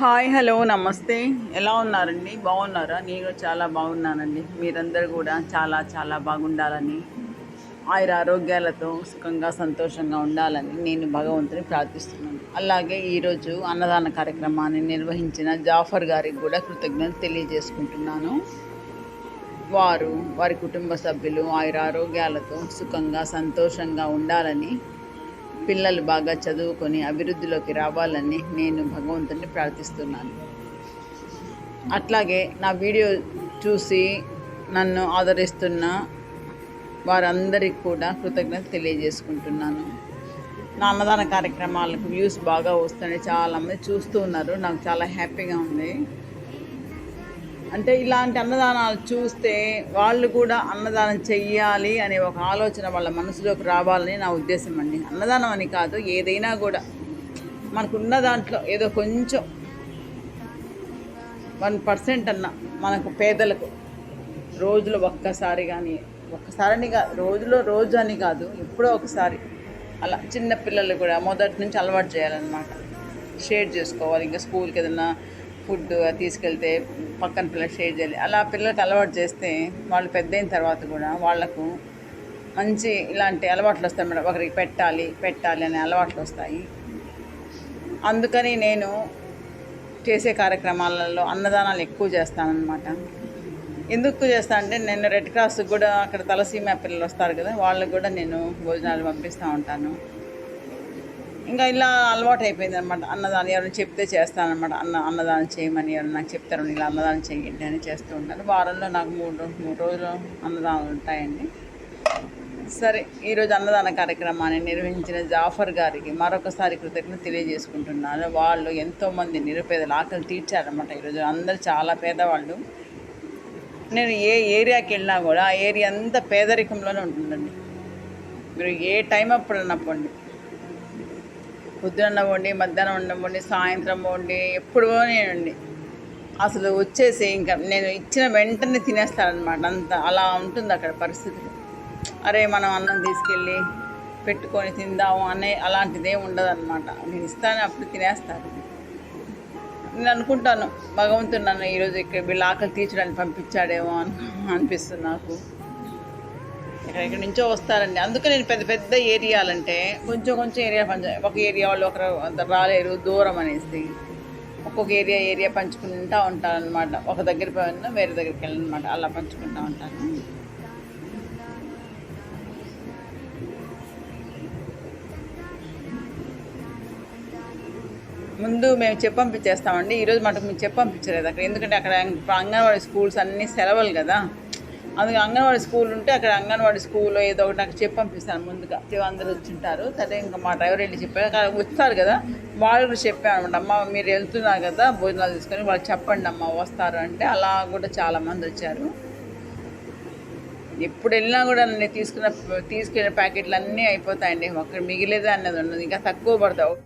Hi hello నమస్తే. ఎలా ఉన్నారండి? బాగున్నారా? నేను చాలా బాగున్నానండి. మీరందరూ కూడా చాలా చాలా బాగుండాలని ఆయుర ఆరోగ్యాలతో సుఖంగా సంతోషంగా ఉండాలని నేను భగవంతుని ప్రార్థిస్తున్నాను. అలాగే ఈరోజు అన్నదాన కార్యక్రమాన్ని నిర్వహించిన జాఫర్ గారికి కూడా కృతజ్ఞతలు తెలియజేసుకుంటున్నాను. వారు వారి కుటుంబ సభ్యులు ఆయుర ఆరోగ్యాలతో సుఖంగా సంతోషంగా ఉండాలని పిల్లలు బాగా చదువుకొని అభివృద్ధిలోకి రావాలని నేను భగవంతుని ప్రార్థిస్తున్నాను. అట్లాగే నా వీడియో చూసి నన్ను ఆదరిస్తున్న వారందరికీ కూడా కృతజ్ఞత తెలియజేసుకుంటున్నాను. నా అన్నదాన కార్యక్రమాలకు వ్యూస్ బాగా వస్తున్నాయి. చాలామంది చూస్తూ ఉన్నారు. నాకు చాలా హ్యాపీగా ఉంది. అంటే ఇలాంటి అన్నదానాలు చూస్తే వాళ్ళు కూడా అన్నదానం చెయ్యాలి అనే ఒక ఆలోచన వాళ్ళ మనసులోకి రావాలని నా ఉద్దేశం అండి. అన్నదానం అని కాదు ఏదైనా కూడా. మనకున్న దాంట్లో ఏదో కొంచెం వన్ పర్సెంట్ అన్న మనకు పేదలకు రోజులో ఒక్కసారి కానీ ఒక్కసారని కాదు రోజులో రోజు అని కాదు ఎప్పుడో ఒకసారి అలా చిన్న పిల్లలు కూడా మొదటి నుంచి అలవాటు చేయాలన్నమాట. షేర్ చేసుకోవాలి ఇంకా స్కూల్కి ఏదైనా ఫుడ్ తీసుకెళ్తే పక్కన పిల్లలు షేర్ చేయాలి. అలా పిల్లలకి అలవాటు చేస్తే వాళ్ళు పెద్ద అయిన తర్వాత కూడా వాళ్ళకు మంచి ఇలాంటి అలవాట్లు వస్తాయి మేడం. ఒకరికి పెట్టాలి పెట్టాలి అనే అలవాట్లు వస్తాయి. అందుకని నేను చేసే కార్యక్రమాలలో అన్నదానాలు ఎక్కువ చేస్తానన్నమాట. ఎందుకు చేస్తా అంటే నేను రెడ్ క్రాస్ కూడా అక్కడ తలసీమ పిల్లలు వస్తారు కదా వాళ్ళకు కూడా నేను భోజనాలు పంపిస్తూ ఉంటాను. ఇంకా ఇలా అలవాటు అయిపోయింది అనమాట అన్నదానం ఎవరైనా చెప్తే చేస్తానన్నమాట. అన్న అన్నదానం చేయమని ఎవరైనా నాకు చెప్తారు ఇలా అన్నదానం చేయండి అని చేస్తూ ఉంటాను వారంలో నాకు మూడు మూడు రోజులు అన్నదానాలు ఉంటాయండి. సరే ఈరోజు అన్నదాన కార్యక్రమాన్ని నిర్వహించిన జాఫర్ గారికి మరొకసారి కృతజ్ఞత తెలియజేసుకుంటున్నాను. వాళ్ళు ఎంతోమంది నిరుపేదలు ఆకలి తీర్చారనమాట ఈరోజు అందరు చాలా పేదవాళ్ళు. నేను ఏ ఏరియాకి వెళ్ళినా కూడా ఆ ఏరియా అంతా పేదరికంలోనే ఉంటుందండి. మీరు ఏ టైం అప్పుడు అన్నప్పండి పొద్దున్న వండి మధ్యాహ్నం వండి సాయంత్రం వండి ఎప్పుడో నేనండి అసలు వచ్చేసి ఇంకా నేను ఇచ్చిన వెంటనే తినేస్తానమాట అంత. అలా ఉంటుంది అక్కడ పరిస్థితి. అరే మనం అన్నం తీసుకెళ్ళి పెట్టుకొని తిందాము అనే అలాంటిదే ఉండదన్నమాట. నేను ఇస్తాను అప్పుడు తినేస్తాను నేను అనుకుంటాను భగవంతుడు నన్ను ఈరోజు ఇక్కడ వీళ్ళ ఆకలి తీర్చడానికి పంపించాడేమో అని అనిపిస్తుంది నాకు. ఎక్కడెక్కడి నుంచో వస్తారండి. అందుకే నేను పెద్ద పెద్ద ఏరియాలంటే కొంచెం కొంచెం ఏరియా పంచ ఒక ఏరియా వాళ్ళు ఒకరు అంత రాలేరు దూరం అనేసి. ఒక్కొక్క ఏరియా ఏరియా పంచుకుంటూ ఉంటారనమాట ఒక దగ్గర పోయినా వేరే దగ్గరికి వెళ్ళనమాట. అలా పంచుకుంటూ ఉంటాను. ముందు మేము చెప్పంపించేస్తామండి ఈరోజు మటుకు మేము చెప్పంపించలేదు అక్కడ. ఎందుకంటే అక్కడ అంగన్వాడీ స్కూల్స్ అన్నీ సెలవులు కదా. అందుకే అంగన్వాడీ స్కూల్ ఉంటే అక్కడ అంగన్వాడీ స్కూల్లో ఏదో ఒకటి నాకు చెప్పి పంపిస్తాను ముందుగా. అందరూ వచ్చింటారు. సరే ఇంకా మా డ్రైవర్ వెళ్ళి చెప్పారు వస్తారు కదా వాళ్ళు కూడా చెప్పాను అనమాట అమ్మ మీరు వెళ్తున్నారు కదా భోజనాలు తీసుకొని వాళ్ళు చెప్పండి అమ్మ వస్తారు అంటే అలా కూడా చాలామంది వచ్చారు. ఎప్పుడు వెళ్ళినా కూడా నేను తీసుకున్న తీసుకెళ్ళిన ప్యాకెట్లు అన్నీ అయిపోతాయండి. ఒక్కడ మిగిలేదే అన్నది ఉన్నది. ఇంకా తక్కువ పడతావు.